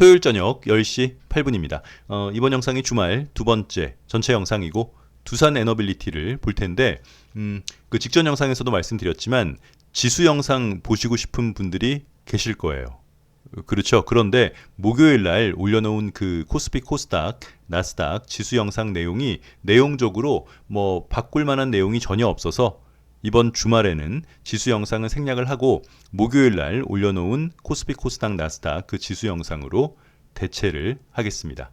토요일 저녁 10시 8분입니다. 어, 이번 영상이 주말 두 번째 전체 영상이고 두산 에너빌리티를 볼 텐데 음, 그 직전 영상에서도 말씀드렸지만 지수 영상 보시고 싶은 분들이 계실 거예요. 그렇죠. 그런데 목요일 날 올려놓은 그 코스피 코스닥 나스닥 지수 영상 내용이 내용적으로 뭐 바꿀 만한 내용이 전혀 없어서 이번 주말에는 지수 영상은 생략을 하고 목요일 날 올려놓은 코스피 코스닥 나스닥 그 지수 영상으로 대체를 하겠습니다.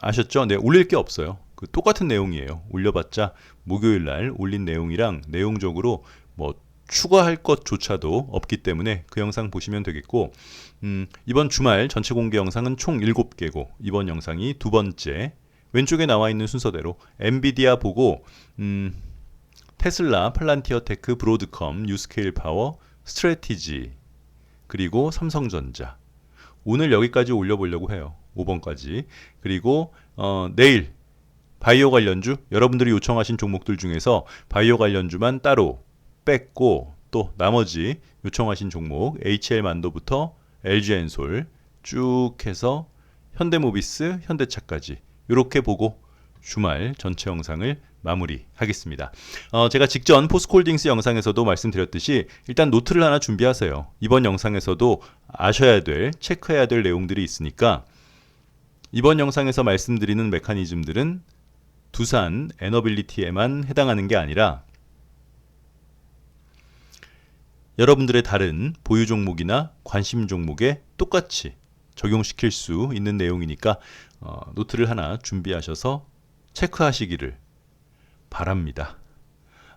아셨죠? 네, 올릴 게 없어요. 그 똑같은 내용이에요. 올려봤자 목요일 날 올린 내용이랑 내용적으로 뭐 추가할 것조차도 없기 때문에 그 영상 보시면 되겠고 음, 이번 주말 전체 공개 영상은 총 7개고 이번 영상이 두 번째 왼쪽에 나와 있는 순서대로 엔비디아 보고 음, 테슬라, 플란티어 테크, 브로드컴, 뉴스케일 파워, 스트레티지 그리고 삼성전자 오늘 여기까지 올려보려고 해요. 5번까지 그리고 어, 내일 바이오 관련주 여러분들이 요청하신 종목들 중에서 바이오 관련주만 따로 뺐고 또 나머지 요청하신 종목 HL 만도부터 LG 엔솔 쭉 해서 현대모비스, 현대차까지 이렇게 보고 주말 전체 영상을 마무리하겠습니다. 어, 제가 직전 포스콜딩스 영상에서도 말씀드렸듯이 일단 노트를 하나 준비하세요. 이번 영상에서도 아셔야 될, 체크해야 될 내용들이 있으니까 이번 영상에서 말씀드리는 메커니즘들은 두산 에너빌리티에만 해당하는 게 아니라 여러분들의 다른 보유 종목이나 관심 종목에 똑같이 적용시킬 수 있는 내용이니까 어, 노트를 하나 준비하셔서 체크하시기를 바랍니다.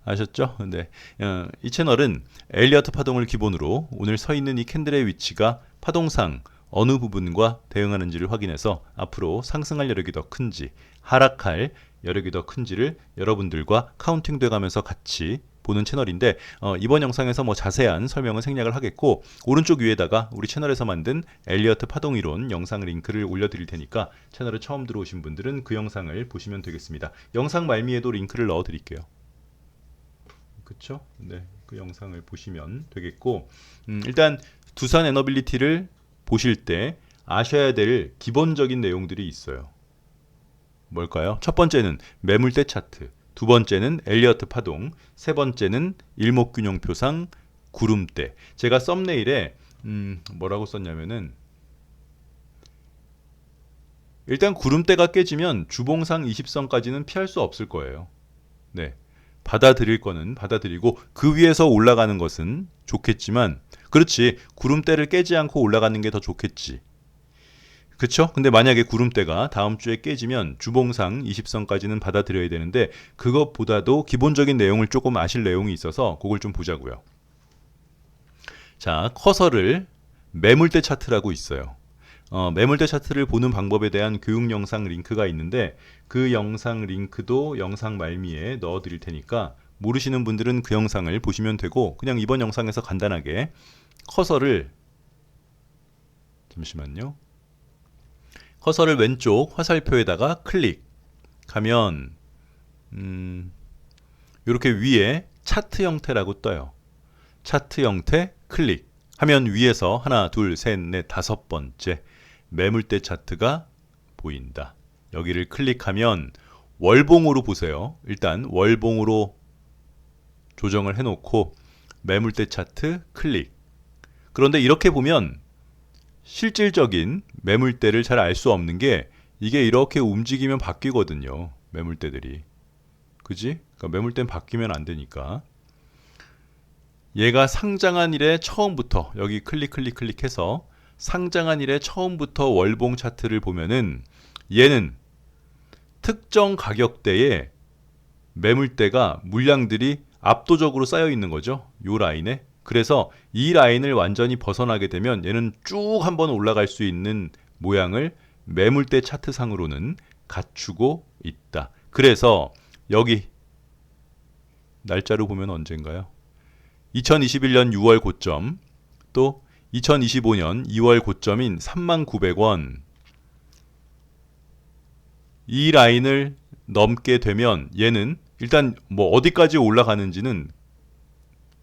아셨죠? 네. 어, 이 채널은 엘리어트 파동을 기본으로 오늘 서 있는 이 캔들의 위치가 파동상 어느 부분과 대응하는지를 확인해서 앞으로 상승할 여력이 더 큰지 하락할 여력이 더 큰지를 여러분들과 카운팅 돼가면서 같이 보는 채널인데 어, 이번 영상에서 뭐 자세한 설명은 생략을 하겠고 오른쪽 위에다가 우리 채널에서 만든 엘리어트 파동 이론 영상 링크를 올려드릴 테니까 채널에 처음 들어오신 분들은 그 영상을 보시면 되겠습니다. 영상 말미에도 링크를 넣어드릴게요. 그쵸? 네, 그 영상을 보시면 되겠고 음, 일단 두산 에너빌리티를 보실 때 아셔야 될 기본적인 내용들이 있어요. 뭘까요? 첫 번째는 매물대 차트. 두 번째는 엘리어트 파동, 세 번째는 일목균형표상 구름대. 제가 썸네일에 음, 뭐라고 썼냐면은 일단 구름대가 깨지면 주봉상 20선까지는 피할 수 없을 거예요. 네. 받아들일 거는 받아들이고 그 위에서 올라가는 것은 좋겠지만 그렇지 구름대를 깨지 않고 올라가는 게 더 좋겠지. 그쵸? 근데 만약에 구름대가 다음 주에 깨지면 주봉상 20선까지는 받아들여야 되는데 그것보다도 기본적인 내용을 조금 아실 내용이 있어서 그걸 좀 보자고요. 자, 커서를 매물대 차트라고 있어요. 어, 매물대 차트를 보는 방법에 대한 교육 영상 링크가 있는데 그 영상 링크도 영상 말미에 넣어 드릴 테니까 모르시는 분들은 그 영상을 보시면 되고 그냥 이번 영상에서 간단하게 커서를 잠시만요. 커서를 왼쪽 화살표에다가 클릭하면 음, 이렇게 위에 차트 형태라고 떠요. 차트 형태 클릭 하면 위에서 하나, 둘, 셋, 넷, 다섯 번째 매물대 차트가 보인다. 여기를 클릭하면 월봉으로 보세요. 일단 월봉으로 조정을 해놓고 매물대 차트 클릭. 그런데 이렇게 보면 실질적인 매물대를 잘 알 수 없는 게 이게 이렇게 움직이면 바뀌거든요. 매물대들이. 그지? 그러니까 매물대는 바뀌면 안 되니까. 얘가 상장한 일에 처음부터 여기 클릭 클릭 클릭해서 상장한 일에 처음부터 월봉 차트를 보면은 얘는 특정 가격대에 매물대가 물량들이 압도적으로 쌓여 있는 거죠. 요 라인에. 그래서 이 라인을 완전히 벗어나게 되면 얘는 쭉 한번 올라갈 수 있는 모양을 매물대 차트상으로는 갖추고 있다. 그래서 여기 날짜로 보면 언젠가요? 2021년 6월 고점 또 2025년 2월 고점인 39,900원 이 라인을 넘게 되면 얘는 일단 뭐 어디까지 올라가는지는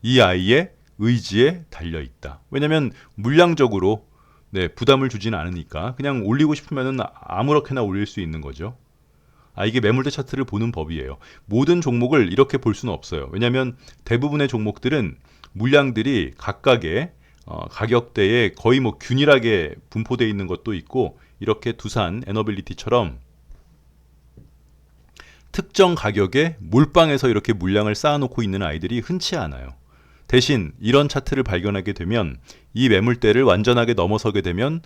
이 아이의 의지에 달려 있다. 왜냐하면 물량적으로 네, 부담을 주지는 않으니까 그냥 올리고 싶으면은 아무렇게나 올릴 수 있는 거죠. 아, 이게 매물대 차트를 보는 법이에요. 모든 종목을 이렇게 볼 수는 없어요. 왜냐하면 대부분의 종목들은 물량들이 각각의 어, 가격대에 거의 뭐 균일하게 분포되어 있는 것도 있고 이렇게 두산 에너빌리티처럼 특정 가격에 몰빵해서 이렇게 물량을 쌓아놓고 있는 아이들이 흔치 않아요. 대신 이런 차트를 발견하게 되면 이 매물대를 완전하게 넘어서게 되면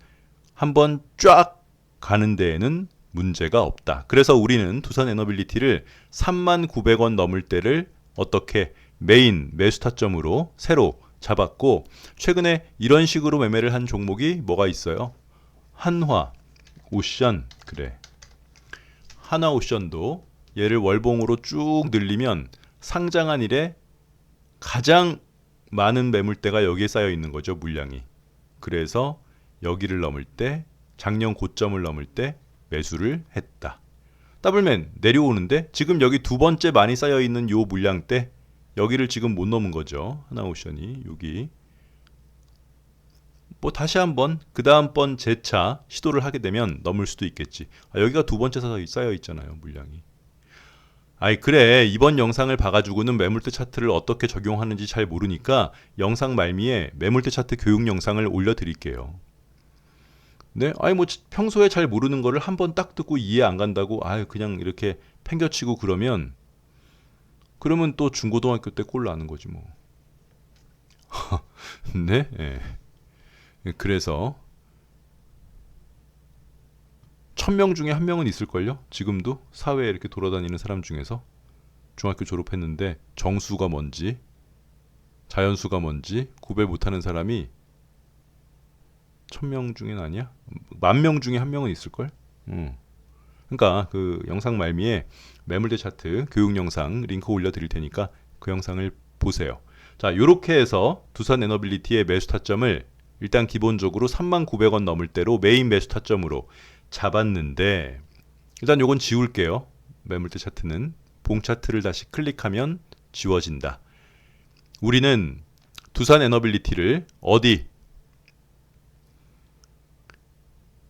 한번 쫙 가는 데에는 문제가 없다. 그래서 우리는 두산 에너빌리티를 3만 900원 넘을 때를 어떻게 메인 매수 타점으로 새로 잡았고 최근에 이런 식으로 매매를 한 종목이 뭐가 있어요? 한화, 오션 그래. 하나 오션도 얘를 월봉으로 쭉 늘리면 상장한 일에 가장 많은 매물대가 여기에 쌓여 있는 거죠, 물량이. 그래서 여기를 넘을 때 작년 고점을 넘을 때 매수를 했다. 더블맨 내려오는데 지금 여기 두 번째 많이 쌓여 있는 요 물량대 여기를 지금 못 넘은 거죠. 하나 오션이 여기 뭐 다시 한번 그 다음번 재차 시도를 하게 되면 넘을 수도 있겠지. 아, 여기가 두 번째 쌓여 있잖아요 물량이. 아이 그래 이번 영상을 봐가지고는 매물대 차트를 어떻게 적용하는지 잘 모르니까 영상 말미에 매물대 차트 교육 영상을 올려드릴게요. 네, 아니 뭐 평소에 잘 모르는 거를 한 번 딱 듣고 이해 안 간다고 아유 그냥 이렇게 팽겨치고 그러면 그러면 또 중고등학교 때 꼴 나는 거지 뭐. 네, 예. 그래서 천 명 중에 한 명은 있을걸요? 지금도 사회에 이렇게 돌아다니는 사람 중에서 중학교 졸업했는데 정수가 뭔지 자연수가 뭔지 구별 못하는 사람이 천 명 중엔 아니야? 만 명 중에 한 명은 있을걸? 음. 그러니까 그 영상 말미에 매물대 차트 교육 영상 링크 올려드릴 테니까 그 영상을 보세요. 자, 요렇게 해서 두산 에너빌리티의 매수 타점을 일단 기본적으로 39,900원 넘을 때로 메인 매수 타점으로 잡았는데 일단 요건 지울게요. 매물대 차트는 봉 차트를 다시 클릭하면 지워진다. 우리는 두산 에너빌리티를 어디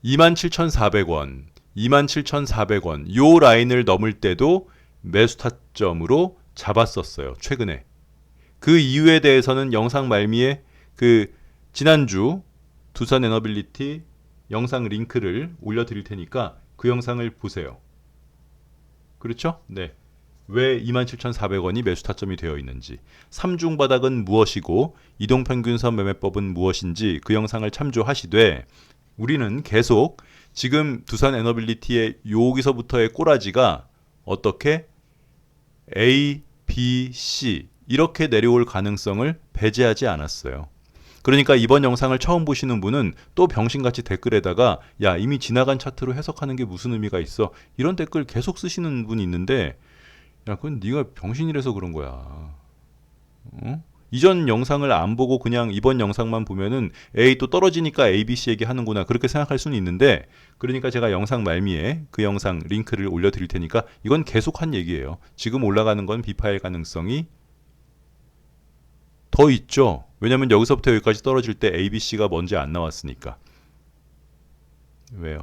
27,400원, 27,400원 요 라인을 넘을 때도 매수 타점으로 잡았었어요. 최근에. 그 이유에 대해서는 영상 말미에 그 지난주 두산 에너빌리티 영상 링크를 올려드릴 테니까 그 영상을 보세요. 그렇죠? 네. 왜 27,400원이 매수 타점이 되어 있는지, 삼중 바닥은 무엇이고 이동평균선 매매법은 무엇인지 그 영상을 참조하시되 우리는 계속 지금 두산 에너빌리티의 여기서부터의 꼬라지가 어떻게 A, B, C 이렇게 내려올 가능성을 배제하지 않았어요. 그러니까 이번 영상을 처음 보시는 분은 또 병신같이 댓글에다가 야 이미 지나간 차트로 해석하는 게 무슨 의미가 있어 이런 댓글 계속 쓰시는 분이 있는데 야 그건 네가 병신이라서 그런 거야. 어? 이전 영상을 안 보고 그냥 이번 영상만 보면은 A 또 떨어지니까 A, B, C 얘기하는구나 그렇게 생각할 수는 있는데 그러니까 제가 영상 말미에 그 영상 링크를 올려드릴 테니까 이건 계속 한 얘기예요. 지금 올라가는 건 비파일 가능성이 더 있죠. 왜냐면 여기서부터 여기까지 떨어질 때 A, B, C가 뭔지 안 나왔으니까. 왜요?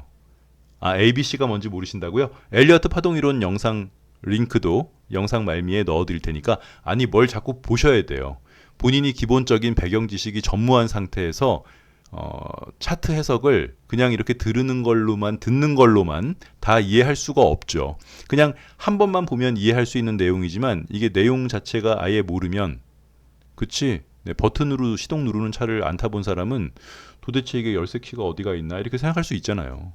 아, A, B, C가 뭔지 모르신다고요? 엘리어트 파동 이론 영상 링크도 영상 말미에 넣어드릴 테니까 아니 뭘 자꾸 보셔야 돼요. 본인이 기본적인 배경 지식이 전무한 상태에서 어, 차트 해석을 그냥 이렇게 들으는 걸로만 듣는 걸로만 다 이해할 수가 없죠. 그냥 한 번만 보면 이해할 수 있는 내용이지만 이게 내용 자체가 아예 모르면 그치 네, 버튼으로 시동 누르는 차를 안 타본 사람은 도대체 이게 열쇠 키가 어디가 있나 이렇게 생각할 수 있잖아요.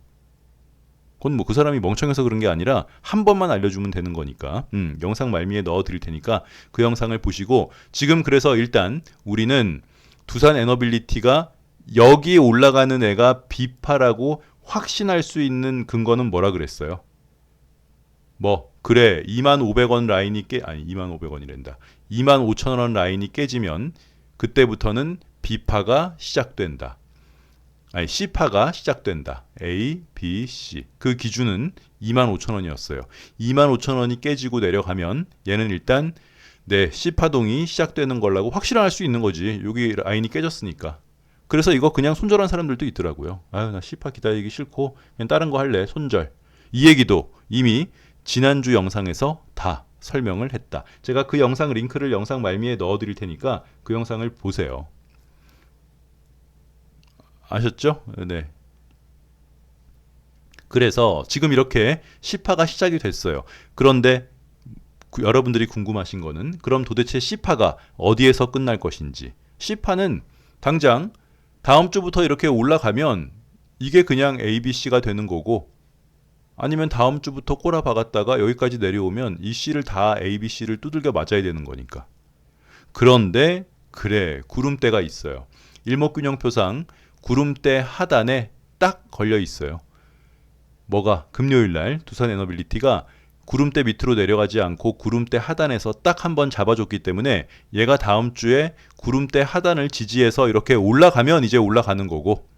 그건 뭐 그 사람이 멍청해서 그런 게 아니라 한 번만 알려주면 되는 거니까 음, 영상 말미에 넣어드릴 테니까 그 영상을 보시고 지금 그래서 일단 우리는 두산 에너빌리티가 여기 올라가는 애가 비파라고 확신할 수 있는 근거는 뭐라 그랬어요? 뭐 그래 2만 500원 라인이 깨 아니 2만 500원이란다 2만 5천 원 라인이 깨지면 그때부터는 비파가 시작된다. 아니 C파가 시작된다. A, B, C. 그 기준은 25,000원이었어요. 25,000원이 깨지고 내려가면 얘는 일단 네, C파동이 시작되는 걸라고 확실할 수 있는 거지. 여기 라인이 깨졌으니까. 그래서 이거 그냥 손절한 사람들도 있더라고요. 아유, 나 시파 기다리기 싫고 그냥 다른 거 할래. 손절. 이 얘기도 이미 지난주 영상에서 다 설명을 했다. 제가 그 영상 링크를 영상 말미에 넣어 드릴 테니까 그 영상을 보세요. 아셨죠? 네. 그래서 지금 이렇게 시파가 시작이 됐어요. 그런데 구- 여러분들이 궁금하신 거는 그럼 도대체 시파가 어디에서 끝날 것인지. 시파는 당장 다음 주부터 이렇게 올라가면 이게 그냥 ABC가 되는 거고 아니면 다음 주부터 꼬라 박았다가 여기까지 내려오면 이 C를 다 ABC를 두들겨 맞아야 되는 거니까. 그런데 그래 구름대가 있어요. 일목균형표상 구름대 하단에 딱 걸려 있어요. 뭐가 금요일 날 두산 에너빌리티가 구름대 밑으로 내려가지 않고 구름대 하단에서 딱 한 번 잡아줬기 때문에 얘가 다음 주에 구름대 하단을 지지해서 이렇게 올라가면 이제 올라가는 거고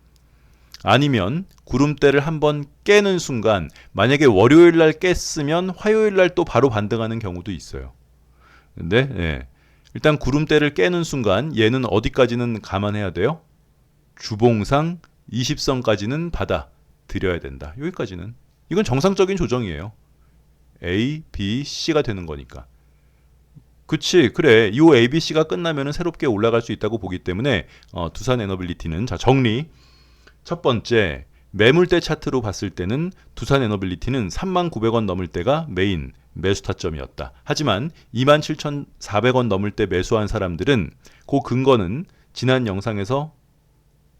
아니면 구름대를 한번 깨는 순간 만약에 월요일 날 깼으면 화요일 날 또 바로 반등하는 경우도 있어요. 근데 예. 일단 구름대를 깨는 순간 얘는 어디까지는 감안해야 돼요? 주봉상 20선까지는 받아 드려야 된다. 여기까지는. 이건 정상적인 조정이에요. A, B, C가 되는 거니까. 그치, 그래. 이 A, B, C가 끝나면은 새롭게 올라갈 수 있다고 보기 때문에 어, 두산 에너빌리티는 자 정리. 첫 번째 매물대 차트로 봤을 때는 두산 에너빌리티는 3만 900원 넘을 때가 메인 매수 타점이었다. 하지만 27,400원 넘을 때 매수한 사람들은 그 근거는 지난 영상에서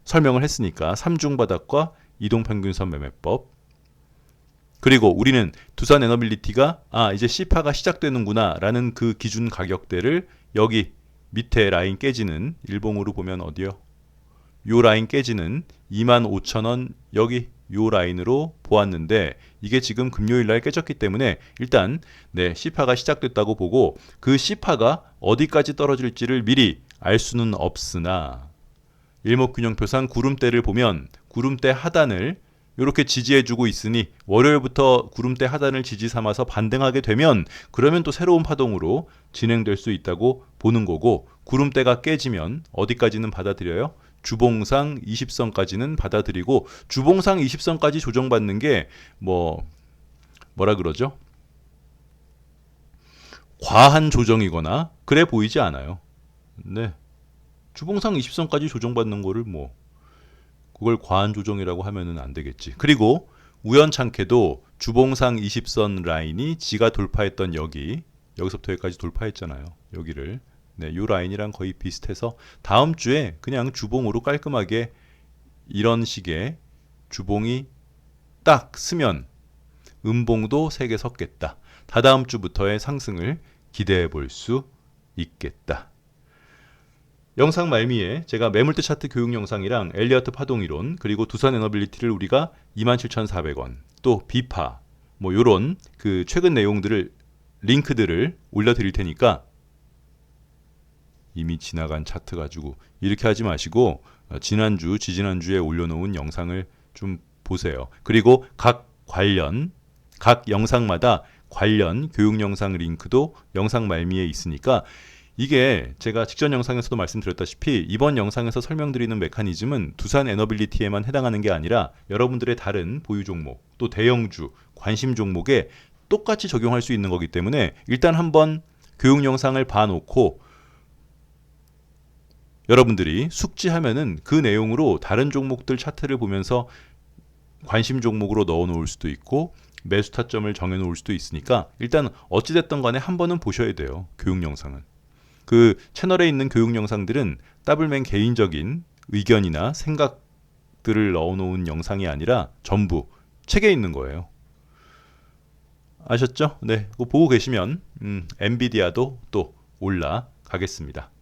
설명을 했으니까 삼중 바닥과 이동 평균선 매매법 그리고 우리는 두산 에너빌리티가 아 이제 C파가 시작되는구나 라는 그 기준 가격대를 여기 밑에 라인 깨지는 일봉으로 보면 어디요? 요 라인 깨지는 25,000원 여기 요 라인으로 보았는데 이게 지금 금요일 날 깨졌기 때문에 일단 네 C파가 시작됐다고 보고 그 C파가 어디까지 떨어질지를 미리 알 수는 없으나 일목균형표상 구름대를 보면 구름대 하단을 이렇게 지지해주고 있으니 월요일부터 구름대 하단을 지지 삼아서 반등하게 되면 그러면 또 새로운 파동으로 진행될 수 있다고 보는 거고 구름대가 깨지면 어디까지는 받아들여요? 주봉상 20선까지는 받아들이고 주봉상 20선까지 조정받는 게 뭐 뭐라 그러죠? 과한 조정이거나 그래 보이지 않아요. 네. 주봉상 20선까지 조정받는 거를 뭐 그걸 과한 조정이라고 하면은 안 되겠지. 그리고 우연찮게도 주봉상 20선 라인이 지가 돌파했던 여기 여기서부터 여기까지 돌파했잖아요. 여기를 네, 요 라인이랑 거의 비슷해서 다음 주에 그냥 주봉으로 깔끔하게 이런 식의 주봉이 딱 쓰면 음봉도 세 개 섰겠다. 다다음 주부터의 상승을 기대해 볼 수 있겠다. 영상 말미에 제가 매물대 차트 교육 영상이랑 엘리어트 파동 이론 그리고 두산 에너빌리티를 우리가 27,400원 또 비파 뭐 요런 그 최근 내용들을 링크들을 올려 드릴 테니까 이미 지나간 차트 가지고 이렇게 하지 마시고 어, 지난주 지지난주에 올려놓은 영상을 좀 보세요. 그리고 각 관련 각 영상마다 관련 교육 영상 링크도 영상 말미에 있으니까 이게 제가 직전 영상에서도 말씀드렸다시피 이번 영상에서 설명드리는 메커니즘은 두산 에너빌리티에만 해당하는 게 아니라 여러분들의 다른 보유 종목 또 대형주 관심 종목에 똑같이 적용할 수 있는 거기 때문에 일단 한번 교육 영상을 봐놓고 여러분들이 숙지하면은 그 내용으로 다른 종목들 차트를 보면서 관심 종목으로 넣어 놓을 수도 있고 매수 타점을 정해 놓을 수도 있으니까 일단 어찌 됐던 간에 한 번은 보셔야 돼요. 교육 영상은. 그 채널에 있는 교육 영상들은 더블맨 개인적인 의견이나 생각들을 넣어 놓은 영상이 아니라 전부 책에 있는 거예요. 아셨죠? 네. 보고 계시면 음, 엔비디아도 또 올라가겠습니다.